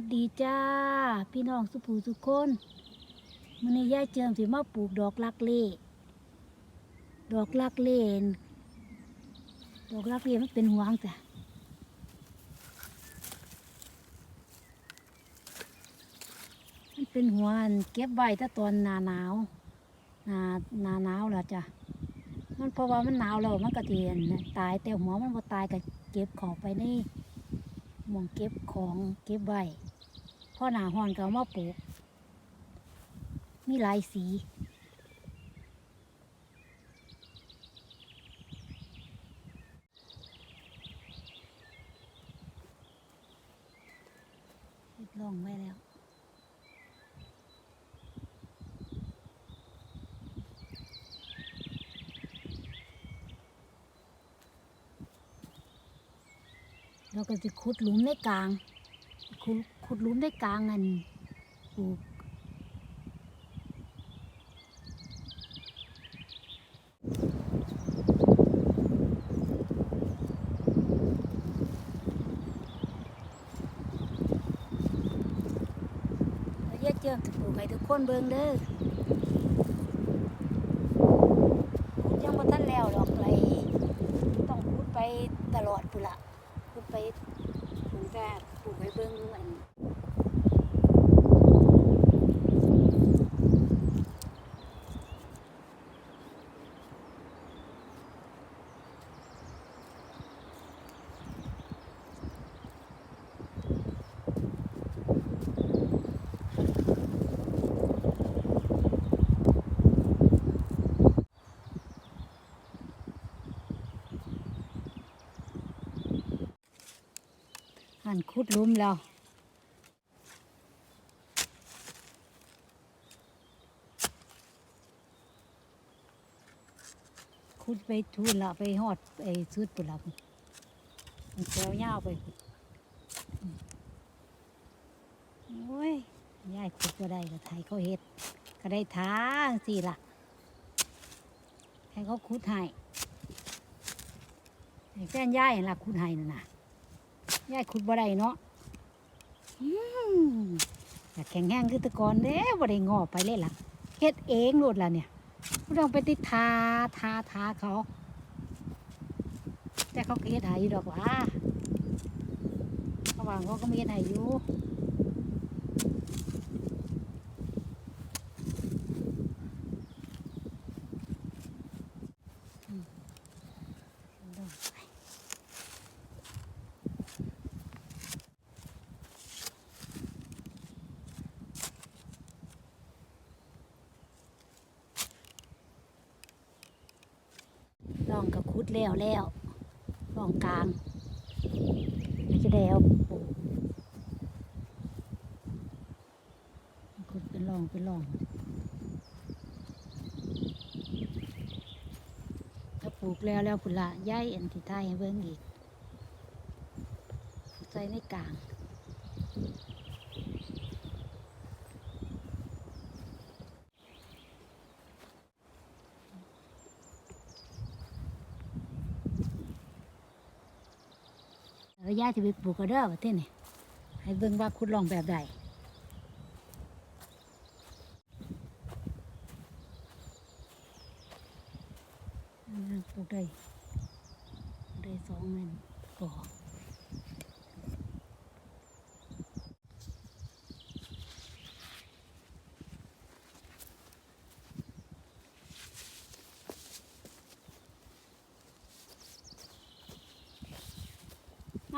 วัสดีจ้า พี่น้องสุภูสุคนมันนี้ยายเจิมสิมาปลูกดอกลักเล่ดอกลักเล่นดอกลักเล่มันเป็นหวงจ้ะมันเป็นหวอันเก็บไว้ถ้าตอนหนาหนาวหนาหนาหนาวแล้วจ้ะมันเพราะว่ามันหนาวแล้วมันก็เทียนตายแต่หัวมันบ่ตายก็เก็บของไปในหมองเก็บของเก็บไว้ พ่อหนาหอนก็เอามาปลูก มีหลายสีลองไว้แล้วเราก็จะขุดหลุมในกลางขุด ขุดลุมในกลางนั่นปลูกแล้วเยอะเจิมจะปลูกให้ทุกคนเบิ่งเด้อขุดยังบ่ทันแล้วดอกเลยต้องขุดไปตลอดพุ่นละขุดไปปลูกแต่ปลูกให้เบิ่งอัน หันขุดลุมแล้วขุดไปทุนละไปหอดไอ้สุดปุ่นละมันแถวยาวไปโอ้ยยายขุดก็ได้ก็ไทยเขาเฮ็ด ก็ได้ทางสิล่ะให้เขาขุดให้แฟนยายหั่นละขุดให้นั่นน่ะ ยายขุดบ่ได้เนาะอืมอยากแข็งแห้งคือตะกอนเด้บ่ได้งอไปเลยล่ะเฮ็ดเองโลดล่ะเนี่ยบ่ต้องไปติดทาทาทาเขา แต่เขาก็เฮ็ดให้อยู่ดอกว่าระหว่างเขาก็มีเฮ็ดให้อยู่ ลองกับคุดแล้วแล้วลองกลางจะได้เอาปลูกคุดเป็นลองเป็นลองถ้าปลูกแล้วแล้วพุ่นละย้ายอันที่ไทยให้เบิ่งอีก ใส่ในกลาง แล้วยายจะไปปลูกกระเด้อประเทศนี่ให้เบิ่งว่าคุดลองแบบใดปลูกได้ได้สองเงินก่อ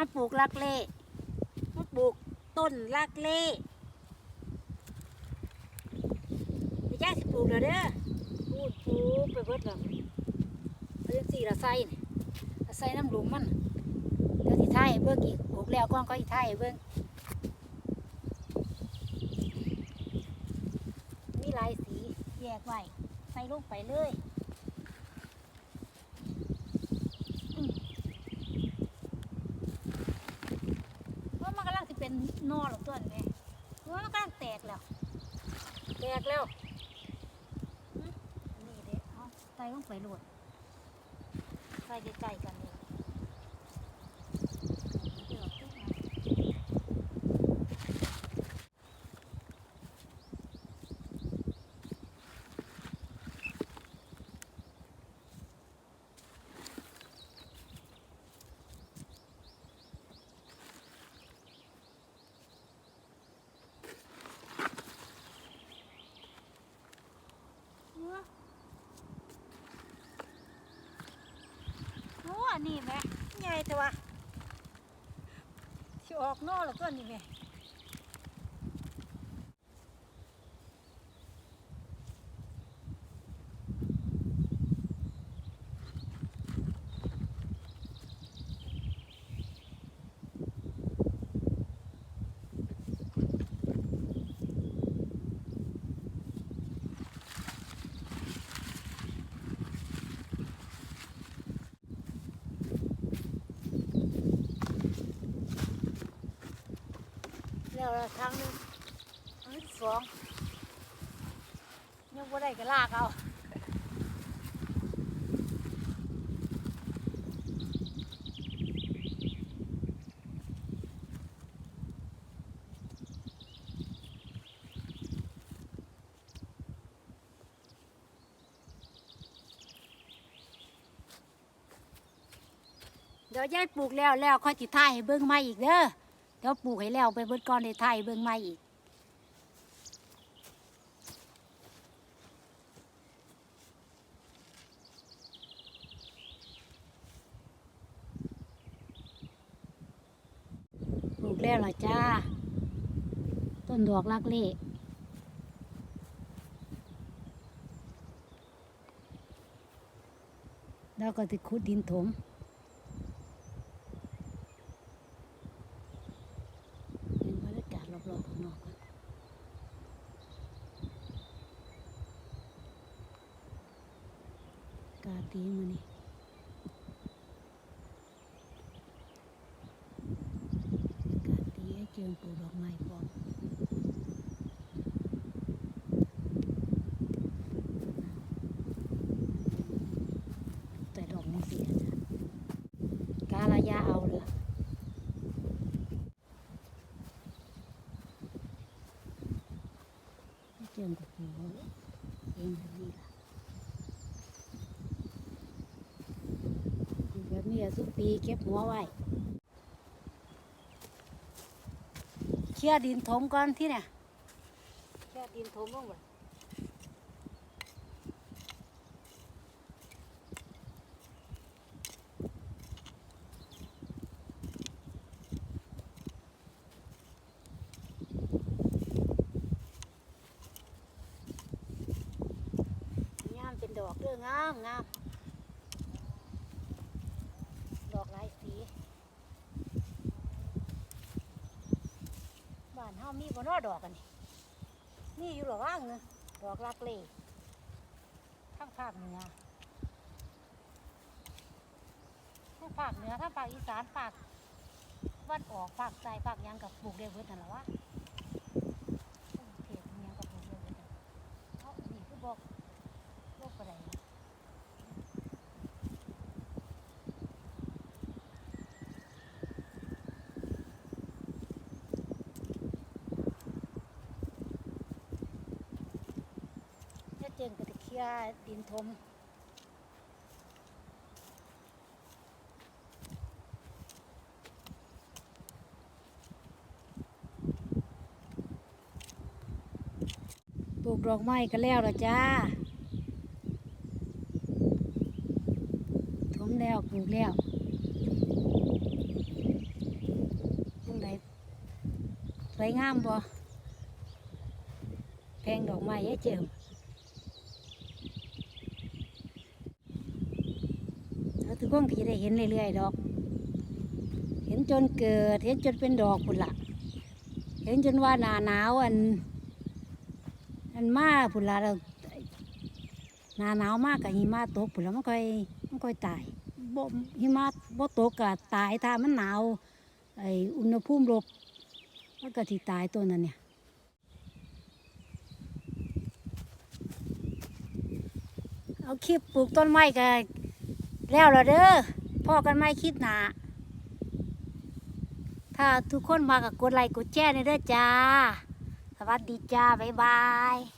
มาปลูกลักเล่มาปลูกต้นลักเล่ไปย่สิปลูกแล้วเด้อพูดปลูกไปเบิดแล้วเอาจังสี่ละไส้นี่ละไส้น้ำหลุมมันเดี๋ยวสิท้ายเบิ่งอีกปลูกแล้วก่อนก็อีท้ายเบิ่งมีลายสีแยกไว้ใส่ลงไปเลย ว่ามันกำลังจะเป็นนอหรอกตัวนี้ว่ามันกำลังแตกแล้ว แต กแล้วนี่เด็กเอาใส่ลงไปโหลดใส่ใกล้ๆกันนี่มา อั นนี้แหม่ใหญ่แต่ว่าที่ออกนอกแล้วตัวนี้แหม่ แล้วละครั้งหนึงครั้งที่สองยังบ่ได้ก็ลากเอาเดี๋ยวยายปลูกแล้วแล้วค่อยสิถ่ายให้เบิ่งม่อีกเด้อ เดี๋ยวปลูกให้แล้วไปเบิดก้อนในไทยเบิ่งใหม่อีกปลูกแล้วเหรอจ้า ต้นดอกลักเล่แล้วก็ติขุดดินถม เป็นบรรยากาศรอบๆข้างนอกก่อนอากาศดีมื้อนี้อากาศ ดีให้เจิมปลูกดอกไม้พร้อมแต่ดอกมันเสียจ้ะกาละยาเอาเลยเจิมกับหัวเองแบบนี้ล่ะแบบนี้อะทุกปีเก็บหัวไว้เค ลียร์ดินถมก่อนที่เนี่ยเคลียร์ดินถมบ้างบ่งามเป็นดอกเด้องามงามดอกหลายสีบ้าน เฮามีบ่นอดอกกันนี่นี่อยู่หรอว่างเนอะดอกรักเล่ทั้งภาคเหนือทั้งภาคเหนือทั้งภาคอีสานภาควันออกภาคใต้ภาคยังกับปลูกได้เบิดนั่นหรอวะเทียบยังกับปลูกได้เบิดนั่นเอ้านี่คือบอกโลกอะไรนะถ้า เจงก็จะเคียดินทมปลูกดอกไม้ก็แล้วละจ้าถมแล้วปลูกแล้วยังไงสวยงามบ่แพงดอกไม้ยายเจิม ก็จะได้เห็นเรื่อยๆดอก เห็นจนเกิด เห็นจนเป็นดอกพุ่นละเห็นจนว่าหนาหนาวอัน อันมาพุ่นละเราหนาหนาวมากกับหิมะตกพุ่นละมันค่อยมันค่อยตายบ่หิมะบ่ตกก็ตายถ้ามันหนาวไออุณหภูมิลบมันก็ที่ตายตัวนั้นเนี่ยเอาคลิปปลูกต้นไม้กัน แล้วละเด้อพ่อกันไม่คิดหนาถ้าทุกคนมากับกดไลค์กดแชร์ในเด้อจ้า สวัสดีจ้า บ๊ายบาย